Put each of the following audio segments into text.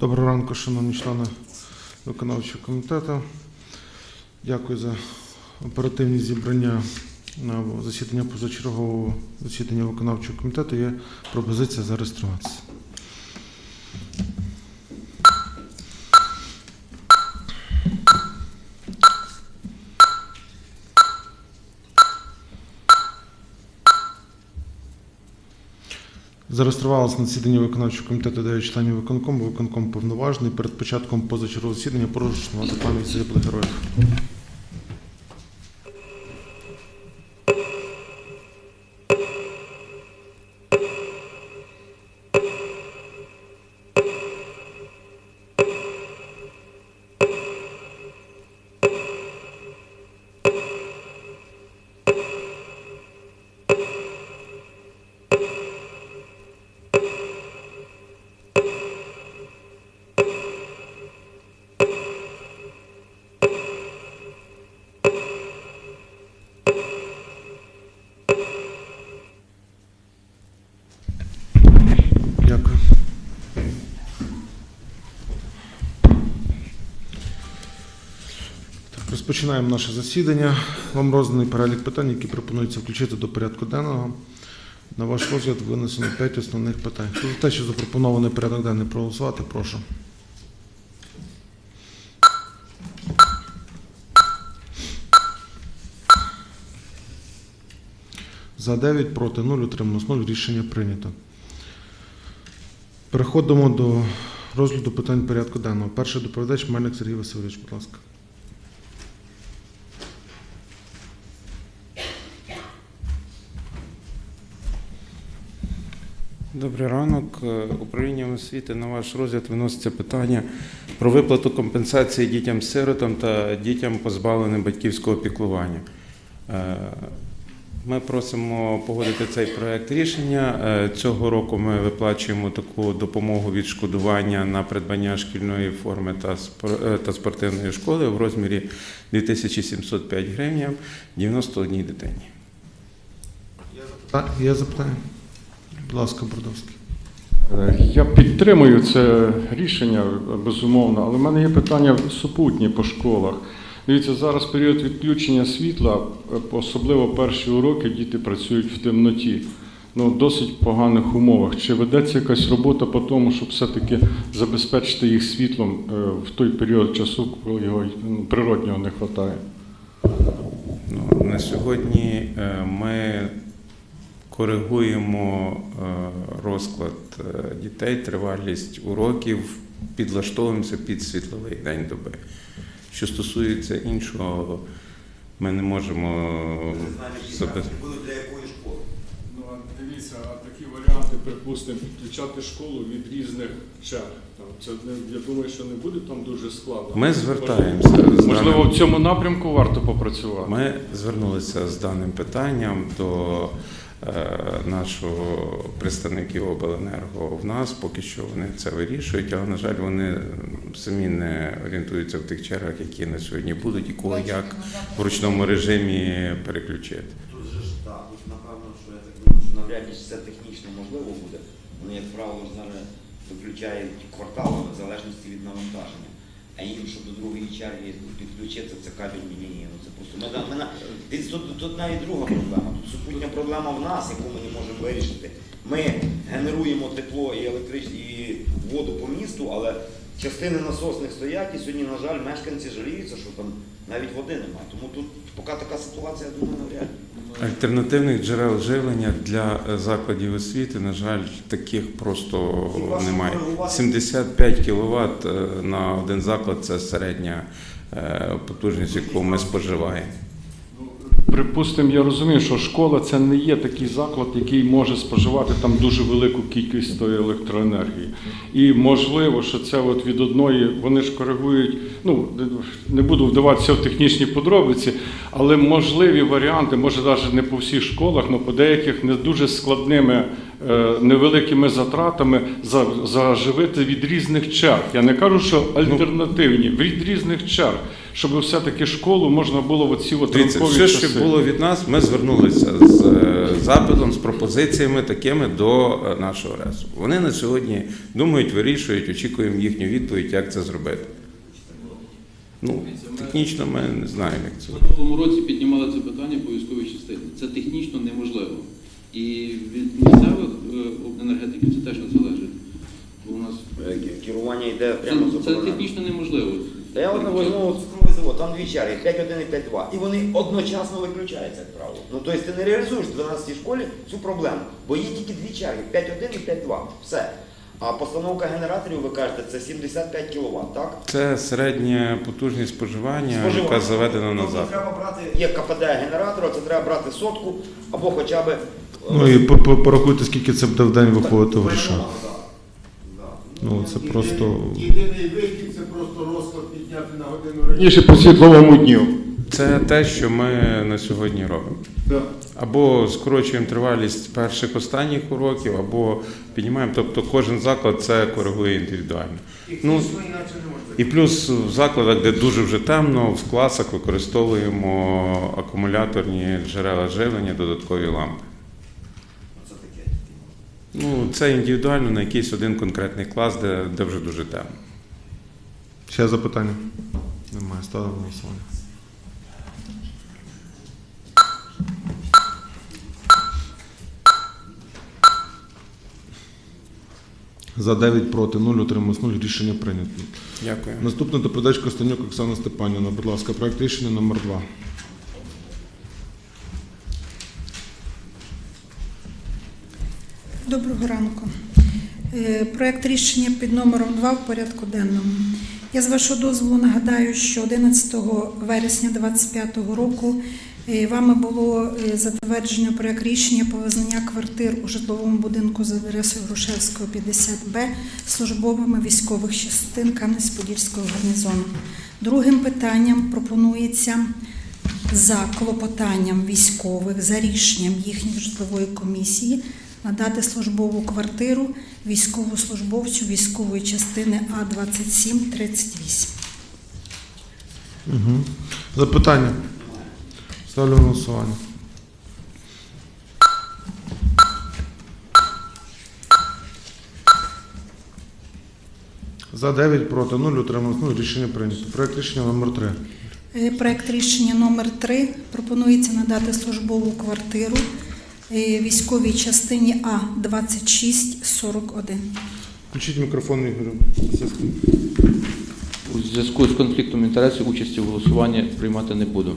Доброго ранку, шановні члени виконавчого комітету. Дякую за оперативні зібрання на засідання позачергового засідання виконавчого комітету. Є пропозиція зареєструватися. Зареєструвалися на засіданні виконавчого комітету 9 членів виконкому. Виконком повноважений. Перед початком позачергового засідання прошу шанувати пам'ять загиблих героїв. Розпочинаємо наше засідання. Вам розданий перелік питань, які пропонується включити до порядку денного. На ваш розгляд винесено 5 основних питань. Хто за те, що запропонований порядок денний проголосувати, прошу. За 9, проти 0, утрималось 0. Рішення прийнято. Переходимо до розгляду питань порядку денного. Перший доповідач Мельник Сергій Васильович, будь ласка. Добрий ранок. Е, Управлінням освіти на ваш розгляд виноситься питання про виплату компенсації дітям-сиротам та дітям, позбавленим батьківського піклування. Е, Ми просимо погодити цей проект рішення. Е, Цього року ми виплачуємо таку допомогу відшкодування на придбання шкільної форми та спор- та спортивної школи в розмірі 2705 гривень 91 дитині. Є запитання? Будь ласка, Бродовський. Е, Я підтримую це рішення, безумовно, але в мене є питання супутні по школах. Дивіться, зараз період відключення світла, е, особливо перші уроки, діти працюють в темноті. Ну, в досить поганих умовах. Чи ведеться якась робота по тому, щоб все-таки забезпечити їх світлом е, в той період часу, коли його ну, природнього не вистачає? Ну, на сьогодні ми коригуємо е, розклад е, дітей, тривалість уроків, підлаштовуємося під світловий день доби. Що стосується іншого, ми не можемо себе. Для якої школи? Ну, дивіться, а такі варіанти, припустимо, підключати школу від різних черг. Це, я думаю, що не буде там дуже складно. Ми звертаємося з Можливо, даним- в цьому напрямку варто попрацювати. Ми звернулися з даним питанням до нашого представників обленерго в нас. Поки що вони це вирішують, але на жаль, вони самі не орієнтуються в тих чергах, які на сьогодні будуть, і кого як в ручному режимі переключити. Тут же ж так, тут напевно, що я так думаю, що навряд чи це технічно можливо буде. Вони, як правило, зараз виключають кварталами в залежності від навантаження. А їм, щоб до другої черги підключитися, це кабельні ні, ні, ні, ну це просто. Ми, на- ми, тут, тут навіть друга проблема. Тут супутня проблема в нас, яку ми не можемо вирішити. Ми генеруємо тепло і електричні і воду по місту, але частини насосних стоять, і сьогодні, на жаль, мешканці жаліються, що там навіть води немає. Тому тут поки така ситуація, я думаю, навряд. Альтернативних джерел живлення для е, закладів освіти, на жаль, таких просто немає. 75 кВт на один заклад це середня е, потужність, яку ми споживаємо. Припустимо, я розумію, що школа це не є такий заклад, який може споживати там дуже велику кількість тої електроенергії. І можливо, що це от від одної, вони ж коригують, ну не буду вдаватися в технічні подробиці, але можливі варіанти, може навіть не по всіх школах, але по деяких не дуже складними невеликими затратами за- заживити від різних черг. Я не кажу, що альтернативні, від різних черг, щоб все-таки школу можна було в оці от Дивіться, все, часи. що було від нас, ми звернулися з е, запитом, з пропозиціями такими до е, нашого РЕСу. Вони на сьогодні думають, вирішують, очікуємо їхню відповідь, як це зробити. Ну, технічно ми не знаємо, як це. В минулому році піднімали це питання по військовій частині. Це технічно неможливо. І від місцевих е, енергетиків це теж не залежить. Бо у нас Е, Керування йде прямо з це оборони. технічно неможливо. Та я от не возьму цукровий завод, там дві черги, 5.1 і 5.2. І вони одночасно виключаються, як правило. Ну тобто ти не реалізуєш в 12 школі цю проблему, бо є тільки дві черги, 5.1 і 5.2. Все. А постановка генераторів, ви кажете, це 75 кВт, так? Це середня потужність споживання, Споживання. яка заведена Тобто назад. Треба брати, є КПД генератора, це треба брати сотку або хоча б. Ну і по- по- порахуйте, скільки це буде в день виходити в грошах. Ну, це просто- Єдиний вихід це просто розклад підняти на годину раніше. По світловому дню. Це те, що ми на сьогодні робимо. Да. Або скорочуємо тривалість перших останніх уроків, або піднімаємо. Тобто кожен заклад це коригує індивідуально. Ну, не можна. І плюс в закладах, де дуже вже темно, в класах використовуємо акумуляторні джерела живлення, додаткові лампи. Ну, це індивідуально на якийсь один конкретний клас, де, де вже дуже темно. Ще запитання? Немає. Ставимо голосування. За 9 проти 0, утрималось 0, рішення прийнято. Дякую. Наступна доповідач Костанюк Оксана Степанівна. Будь ласка, проект рішення номер 2. Доброго ранку. Е, Проект рішення під номером 2 в порядку денному. Я з вашого дозволу нагадаю, що 11 вересня 2025 року е, вами було е, затверджено проект рішення про визнання квартир у житловому будинку за адресою Грушевського 50Б службовими військових частин Кам'янець-Подільського гарнізону. Другим питанням пропонується за клопотанням військових, за рішенням їхньої житлової комісії надати службову квартиру військовослужбовцю військової частини А2738. Угу. Запитання? Ставлю на голосування. За 9 проти 0, утрималось 0, рішення прийнято. Проект рішення номер 3. Е, Проект рішення номер 3 пропонується надати службову квартиру військовій частині А2641. Включіть мікрофон Ігорю. У зв'язку з конфліктом інтересів участі в голосуванні приймати не буду.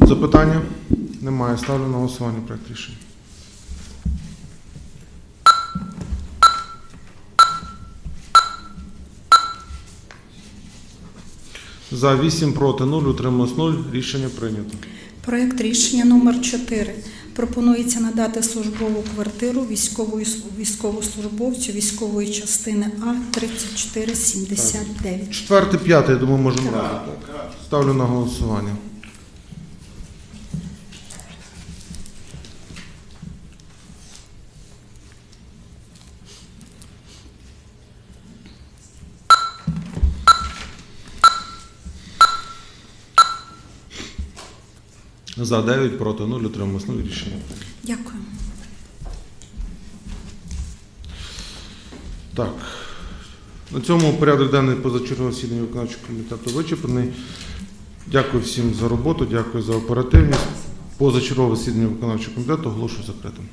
Запитання? Немає. Ставлю на голосування проект рішення. За 8 проти 0, утрималось 0, рішення прийнято. Проект рішення номер 4 пропонується надати службову квартиру військовослужбовцю військової частини А3479. Четвертий, п'ятий, я думаю, можемо разом. Ставлю на голосування. За 9 проти 0, утрималось 0, рішення. Дякую. Так. На цьому порядок денний позачергового засідання виконавчого комітету вичерпаний. Дякую всім за роботу, дякую за оперативність. Позачергове засідання виконавчого комітету оголошую закритим.